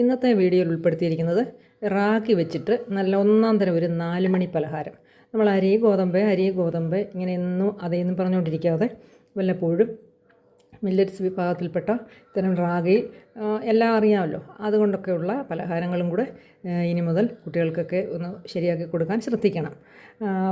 ഇന്നത്തെ വീഡിയോയിൽ ഉൾപ്പെടുത്തിയിരിക്കുന്നത് റാഗി വെച്ചിട്ട് നല്ല ഒന്നാം തരം ഒരു നാല് മണി പലഹാരം. നമ്മൾ അരി ഗോതമ്പ് അരി ഗോതമ്പ് ഇങ്ങനെ എന്നും അതേന്നും പറഞ്ഞുകൊണ്ടിരിക്കാതെ വല്ലപ്പോഴും മില്ലറ്റ്സ് വിഭാഗത്തിൽപ്പെട്ട ഇത്തരം റാഗി എല്ലാം അറിയാമല്ലോ. അതുകൊണ്ടൊക്കെയുള്ള പലഹാരങ്ങളും കൂടെ ഇനി മുതൽ കുട്ടികൾക്കൊക്കെ ഒന്ന് ശരിയാക്കി കൊടുക്കാൻ ശ്രദ്ധിക്കണം.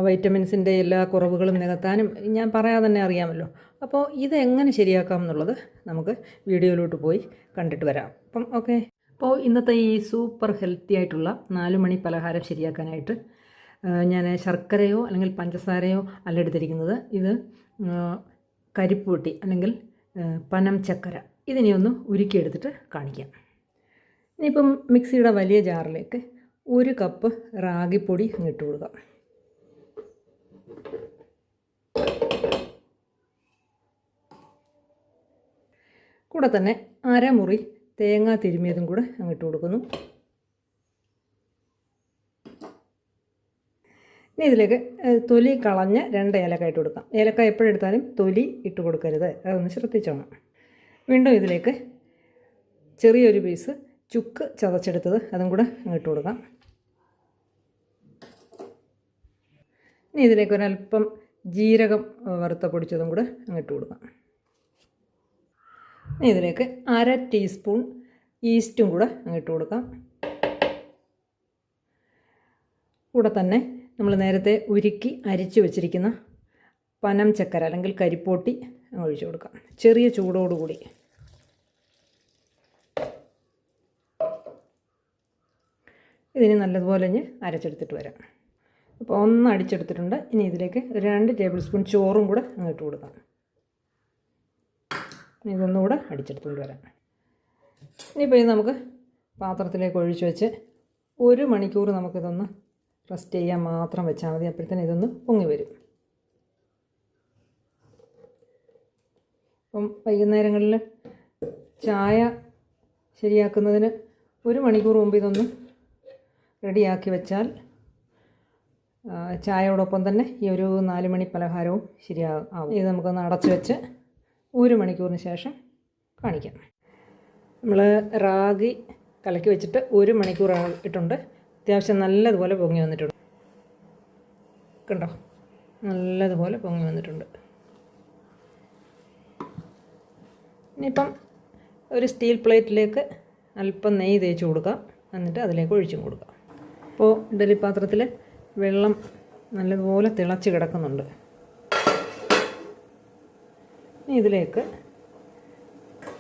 വൈറ്റമിൻസിന്റെ എല്ലാ കുറവുകളും നികത്താനും ഞാൻ പറയാതെ തന്നെ അറിയാമല്ലോ. അപ്പോൾ ഇതെങ്ങനെ ശരിയാക്കാം എന്നുള്ളത് നമുക്ക് വീഡിയോയിലോട്ട് പോയി കണ്ടിട്ട് വരാം. അപ്പം ഓക്കെ. അപ്പോൾ ഇന്നത്തെ ഈ സൂപ്പർ ഹെൽത്തി ആയിട്ടുള്ള നാല് മണി പലഹാരം ശരിയാക്കാനായിട്ട് ഞാൻ ശർക്കരയോ അല്ലെങ്കിൽ പഞ്ചസാരയോ അല്ല എടുത്തിരിക്കുന്നത്. ഇത് കരിപ്പൂട്ടി അല്ലെങ്കിൽ പനം ചക്കര. ഇതിനെ ഒന്ന് ഉരുക്കിയെടുത്തിട്ട് കാണിക്കാം. ഇനിയിപ്പം മിക്സിയുടെ വലിയ ജാറിലേക്ക് ഒരു കപ്പ് റാഗിപ്പൊടി ഇട്ട് കൊടുക്കുക കൂടെ തന്നെ അരമുറി തേങ്ങ തിരുമിയതും കൂടെ അങ്ങിട്ട് കൊടുക്കുന്നു. ഇനി ഇതിലേക്ക് തൊലി കളഞ്ഞ് രണ്ട് ഏലക്ക ഇട്ട് കൊടുക്കാം. ഏലക്ക എപ്പോഴെടുത്താലും തൊലി ഇട്ട് കൊടുക്കരുത്. അതൊന്ന് ശ്രദ്ധിച്ചോണം. വീണ്ടും ഇതിലേക്ക് ചെറിയൊരു പീസ് ചുക്ക് ചതച്ചെടുത്തത് അതും കൂടെ ഇട്ട് കൊടുക്കാം. ഇനി ഇതിലേക്ക് ഒരല്പം ജീരകം വറുത്ത പൊടിച്ചതും കൂടെ അങ്ങിട്ട് കൊടുക്കാം. ഇതിലേക്ക് അര ടീസ്പൂൺ ഈസ്റ്റും കൂടെ ഇട്ട് കൊടുക്കാം. കൂടെ തന്നെ നമ്മൾ നേരത്തെ ഉരുക്കി അരിച്ചു വെച്ചിരിക്കുന്ന പനം ചക്കര അല്ലെങ്കിൽ കരിപ്പോട്ടി ഒഴിച്ചു കൊടുക്കാം. ചെറിയ ചൂടോടുകൂടി ഇതിന് നല്ലതുപോലെ ഇനി അരച്ചെടുത്തിട്ട് വരാം. അപ്പോൾ ഒന്ന് അടിച്ചെടുത്തിട്ടുണ്ട്. ഇനി ഇതിലേക്ക് രണ്ട് ടേബിൾ സ്പൂൺ ചോറും കൂടെ ഇട്ട് കൊടുക്കാം. ഇനി ഇതൊന്നുകൂടെ അടിച്ചെടുത്തുകൊണ്ട് വരാം. ഇനിയിപ്പോൾ ഇത് നമുക്ക് പാത്രത്തിലേക്ക് ഒഴിച്ച് വെച്ച് ഒരു മണിക്കൂർ നമുക്കിതൊന്ന് റെസ്റ്റ് ചെയ്യാൻ മാത്രം വെച്ചാൽ മതി. അപ്പോഴത്തേനും ഇതൊന്ന് പൊങ്ങി വരും. അപ്പം വൈകുന്നേരങ്ങളിൽ ചായ ശരിയാക്കുന്നതിന് ഒരു മണിക്കൂർ മുമ്പ് ഇതൊന്ന് റെഡിയാക്കി വെച്ചാൽ ചായയോടൊപ്പം തന്നെ ഈ ഒരു നാല് മണി പലഹാരവും ശരിയാകും ഇത് നമുക്കൊന്ന് അടച്ചു വെച്ച് ഒരു മണിക്കൂറിന് ശേഷം കാണിക്കാം. നമ്മൾ റാഗി കലക്കി വെച്ചിട്ട് ഒരു മണിക്കൂർ ഇട്ടുണ്ട് അത്യാവശ്യം നല്ലതുപോലെ പൊങ്ങി വന്നിട്ടുണ്ട്. കണ്ടോ? നല്ലതുപോലെ പൊങ്ങി വന്നിട്ടുണ്ട്. ഇനിയിപ്പം ഒരു സ്റ്റീൽ പ്ലേറ്റിലേക്ക് അല്പം നെയ്യ് തേച്ച് കൊടുക്കാം. എന്നിട്ട് അതിലേക്ക് ഒഴിച്ചും കൊടുക്കാം. അപ്പോൾ ഇഡലി പാത്രത്തിൽ വെള്ളം നല്ലതുപോലെ തിളച്ച് കിടക്കുന്നുണ്ട്. ഇതിലേക്ക്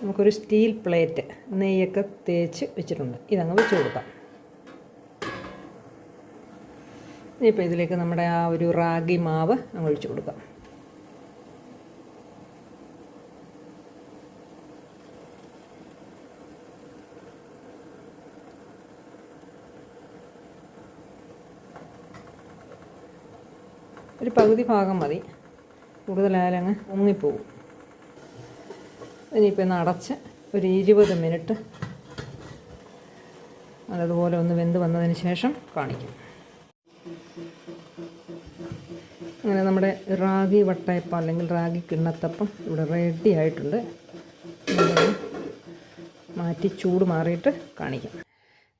നമുക്കൊരു സ്റ്റീൽ പ്ലേറ്റ് നെയ്യൊക്കെ തേച്ച് വെച്ചിട്ടുണ്ട്. ഇതങ്ങ് വെച്ച് കൊടുക്കാം. ഇനിയിപ്പോൾ ഇതിലേക്ക് നമ്മുടെ ആ ഒരു റാഗി മാവ് അങ്ങ് ഒഴിച്ചു കൊടുക്കാം. ഒരു പകുതി ഭാഗം മതി. കൂടുതലായാലും അങ്ങ് മുങ്ങിപ്പോവും ഇനിയിപ്പോൾ ഒന്ന് അടച്ച് ഒരു ഇരുപത് മിനിറ്റ് നല്ലതുപോലെ ഒന്ന് വെന്ത് വന്നതിന് ശേഷം കാണിക്കും. അങ്ങനെ നമ്മുടെ റാഗി വട്ടയപ്പം അല്ലെങ്കിൽ റാഗി കിണ്ണത്തപ്പം ഇവിടെ റെഡി ആയിട്ടുണ്ട്. മാറ്റി ചൂട് മാറിയിട്ട് കാണിക്കാം.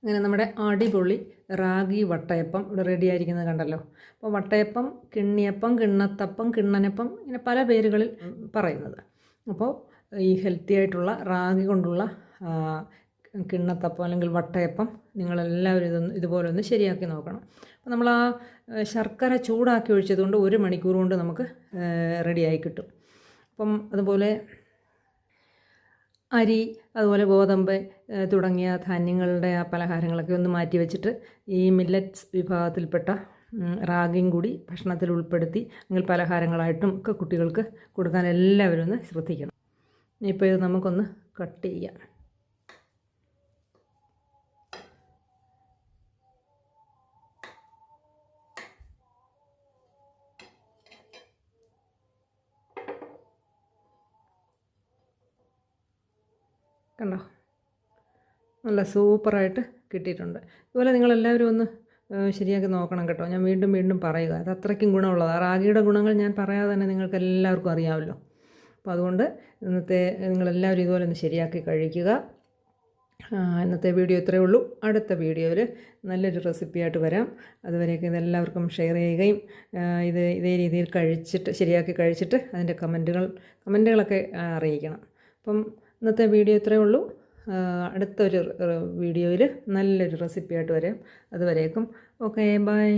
അങ്ങനെ നമ്മുടെ അടിപൊളി റാഗി വട്ടയപ്പം ഇവിടെ റെഡി ആയിരിക്കുന്നത് കണ്ടല്ലോ. അപ്പോൾ വട്ടയപ്പം കിണ്ണിയപ്പം കിണ്ണത്തപ്പം കിണ്ണനപ്പം ഇങ്ങനെ പല പേരുകളിൽ പറയുന്നത്. അപ്പോൾ ഈ ഹെൽത്തി ആയിട്ടുള്ള റാഗി കൊണ്ടുള്ള കിണ്ണത്തപ്പം അല്ലെങ്കിൽ വട്ടയപ്പം നിങ്ങളെല്ലാവരും ഇതൊന്ന് ഇതുപോലെ ഒന്ന് ശരിയാക്കി നോക്കണം. അപ്പോൾ നമ്മൾ ആ ശർക്കര ചൂടാക്കി ഒഴിച്ചതുകൊണ്ട് ഒരു മണിക്കൂർ കൊണ്ട് നമുക്ക് റെഡിയായി കിട്ടും. അപ്പം അതുപോലെ അരി അതുപോലെ ഗോതമ്പ് തുടങ്ങിയ ധാന്യങ്ങളുടെ ആ പലഹാരങ്ങളൊക്കെ ഒന്ന് മാറ്റി വെച്ചിട്ട് ഈ മില്ലറ്റ്സ് വിഭാഗത്തിൽപ്പെട്ട റാഗിയും കൂടി ഭക്ഷണത്തിൽ ഉൾപ്പെടുത്തി അല്ലെങ്കിൽ പലഹാരങ്ങളായിട്ടും ഒക്കെ കുട്ടികൾക്ക് കൊടുക്കാൻ എല്ലാവരും ഒന്ന് ശ്രദ്ധിക്കണം. ഇപ്പോൾ ഇത് നമുക്കൊന്ന് കട്ട് ചെയ്യാം. കണ്ടോ? നല്ല സൂപ്പറായിട്ട് കിട്ടിയിട്ടുണ്ട്. ഇതുപോലെ നിങ്ങളെല്ലാവരും ഒന്ന് ശരിയാക്കി നോക്കണം കേട്ടോ. ഞാൻ വീണ്ടും വീണ്ടും പറയുക. അത് അത്രയ്ക്കും ഗുണമുള്ളതാണ്. റാഗിയുടെ ഗുണങ്ങൾ ഞാൻ പറയാതെ തന്നെ നിങ്ങൾക്ക് എല്ലാവർക്കും അറിയാമല്ലോ. അപ്പോൾ അതുകൊണ്ട് ഇന്നത്തെ നിങ്ങളെല്ലാവരും ഇതുപോലെ ഒന്ന് ശരിയാക്കി കഴിക്കുക. ഇന്നത്തെ വീഡിയോ ഇത്രയേ ഉള്ളൂ. അടുത്ത വീഡിയോയിൽ നല്ലൊരു റെസിപ്പിയായിട്ട് വരാം. അതുവരെയൊക്കെ ഇതെല്ലാവർക്കും ഷെയർ ചെയ്യുകയും ഇത് ഇതേ രീതിയിൽ കഴിച്ചിട്ട് ശരിയാക്കി കഴിച്ചിട്ട് അതിന്റെ കമന്റുകൾ കമന്റുകളൊക്കെ അറിയിക്കണം. അപ്പം ഇന്നത്തെ വീഡിയോ ഇത്രയേ ഉള്ളൂ. അടുത്തൊരു വീഡിയോയിൽ നല്ലൊരു റെസിപ്പിയായിട്ട് വരാം. അതുവരേക്കും ഓക്കെ ബൈ